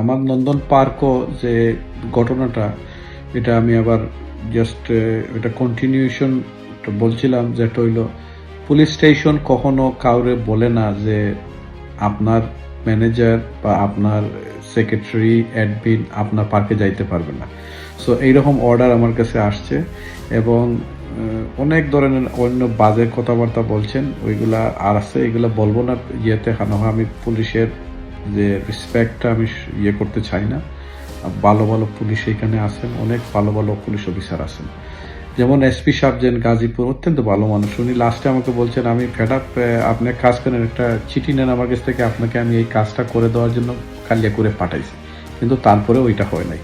আমার নন্দন পার্কও যে ঘটনাটা, এটা আমি আবার জাস্ট এটা কন্টিনিউশন বলছিলাম যেটা হইল পুলিশ স্টেশন কখনো কাউরে বলে না যে আপনার ম্যানেজার বা আপনার সেক্রেটারি অ্যাডমিন আপনার পার্কে যাইতে পারবে না। সো এইরকম অর্ডার আমার কাছে আসছে এবং অনেক ধরনের অন্য বাজে কথাবার্তা বলছেন, ওইগুলা আর আছে, এগুলা বলব না, ইয়েতে হয় আমি পুলিশের যে রেসপেক্টটা আমি ইয়ে করতে চাই না। ভালো ভালো পুলিশ এখানে আছেন, অনেক ভালো ভালো পুলিশ অফিসার আছেন। যেমন এসপি সাহেব যেন গাজীপুর, অত্যন্ত ভালো মানুষ। উনি লাস্টে আমাকে বলছেন, আমি ফেড আপ আপনি কাজ করেন, একটা চিঠি নেন আমার কাছ থেকে, আপনাকে আমি এই কাজটা করে দেওয়ার জন্য কালিয়া করে পাঠাইছি। কিন্তু তারপরে ওইটা হয় নাই।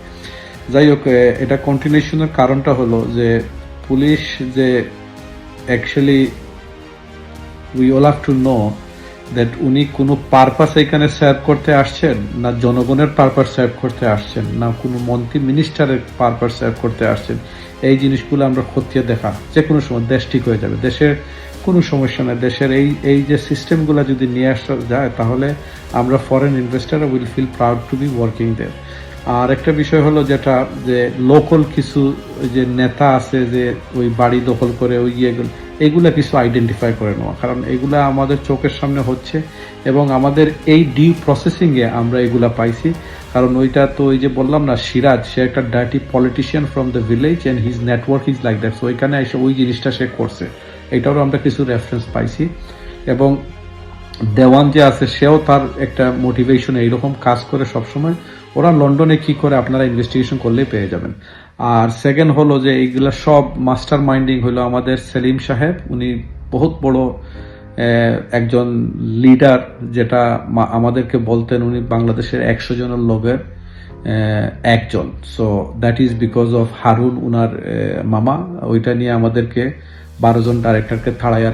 যাই হোক এটা কন্টিনিউশনের কারণটা হলো যে পুলিশ যে actually we all have to know that উনি কোনো পারপাস এখানে সার্ভ করতে আসছেন না জনগণের পারপাস সার্ভ করতে আসছেন, না কোনো মন্ত্রী মিনিস্টারের পারপাস সার্ভ করতে আসছেন, এই জিনিসগুলো আমরা খতিয়ে দেখা যে কোনো সময় দেশ ঠিক হয়ে যাবে। দেশের কোনো সমস্যা নেই। দেশের এই এই যে সিস্টেমগুলো যদি নিয়ে আসা যায়, তাহলে আমরা foreign investor will feel proud to be working there আর একটা বিষয় হলো যেটা, যে লোকাল কিছু যে নেতা আছে যে ওই বাড়ি দখল করে ওই ইয়েগুলো এগুলা কিছু আইডেন্টিফাই করে নেওয়া। কারণ এগুলা আমাদের চোখের সামনে হচ্ছে এবং আমাদের এই ডিউ প্রসেসিংয়ে আমরা এগুলা পাইছি। কারণ ওইটা তো ওই যে বললাম না, সিরাজ, সে একটা dirty politician from the village and his network is like that so ওইখানে এসে ওই জিনিসটা সে করছে। এটারও আমরা কিছু রেফারেন্স পাইছি। এবং দেওয়ান যে আছে, সেও তার একটা মোটিভেশন এইরকম কাজ করে সবসময়। ওরা লন্ডনে কি করে আপনারা ইনভেস্টিগেশন করলেই পেয়ে যাবেন। আর সেকেন্ড হলো যে এইগুলা সব মাস্টার মাইন্ডিং হলো আমাদের সেলিম সাহেব। উনি বহুত বড় একজন লিডার যেটা আমাদেরকে বলতেন উনি বাংলাদেশের একশো জনের লোকের একজন। So that is because of Harun উনার মামা। ওইটা নিয়ে আমাদেরকে বারো জন ডাইরেক্টরকে থাড়াইয়া